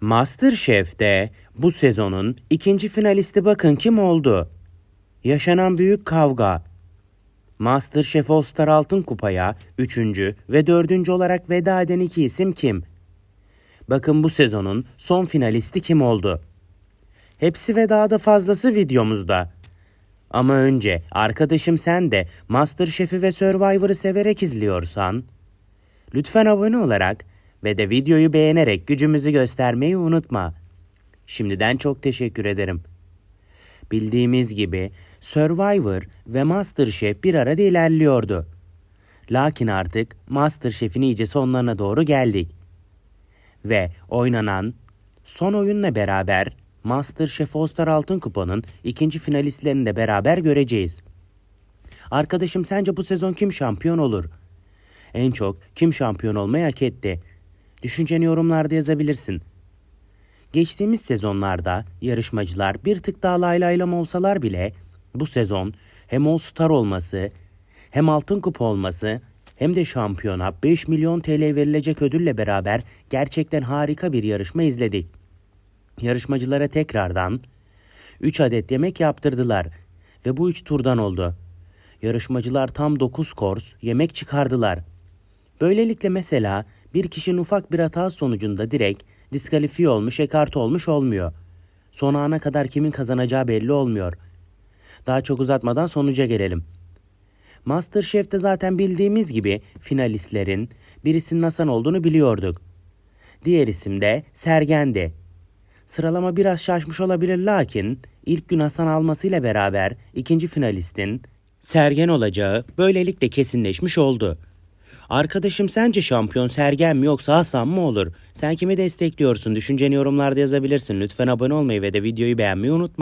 Masterchef'te bu sezonun ikinci finalisti bakın kim oldu? Yaşanan büyük kavga. Masterchef All Star Altın Kupa'ya üçüncü ve dördüncü olarak veda eden iki isim kim? Bakın bu sezonun son finalisti kim oldu? Hepsi ve daha da fazlası videomuzda. Ama önce arkadaşım sen de Masterchef'i ve Survivor'ı severek izliyorsan lütfen abone olarak ve de videoyu beğenerek gücümüzü göstermeyi unutma. Şimdiden çok teşekkür ederim. Bildiğimiz gibi Survivor ve Masterchef bir arada ilerliyordu. Lakin artık Masterchef'in iyice sonlarına doğru geldik. Ve oynanan son oyunla beraber Masterchef All Star Altın Kupa'nın ikinci finalistlerini de beraber göreceğiz. Arkadaşım sence bu sezon kim şampiyon olur? En çok kim şampiyon olmayı hak etti? Düşünceni yorumlarda yazabilirsin. Geçtiğimiz sezonlarda yarışmacılar bir tık daha laylaylam olsalar bile bu sezon hem All Star olması hem Altın Kupa olması hem de şampiyona 5 milyon TL verilecek ödülle beraber gerçekten harika bir yarışma izledik. Yarışmacılara tekrardan 3 adet yemek yaptırdılar ve bu 3 turdan oldu. Yarışmacılar tam 9 kors yemek çıkardılar. Böylelikle mesela bir kişinin ufak bir hata sonucunda direkt diskalifiye olmuş, ekarte olmuş olmuyor. Son ana kadar kimin kazanacağı belli olmuyor. Daha çok uzatmadan sonuca gelelim. Masterchef'te zaten bildiğimiz gibi finalistlerin birisinin Hasan olduğunu biliyorduk. Diğer isim de Sergen'di. Sıralama biraz şaşmış olabilir lakin ilk gün Hasan almasıyla beraber ikinci finalistin Sergen olacağı böylelikle kesinleşmiş oldu. Arkadaşım sence şampiyon Sergen mi yoksa Hasan mı olur? Sen kimi destekliyorsun? Düşünceni yorumlarda yazabilirsin. Lütfen abone olmayı ve de videoyu beğenmeyi unutma.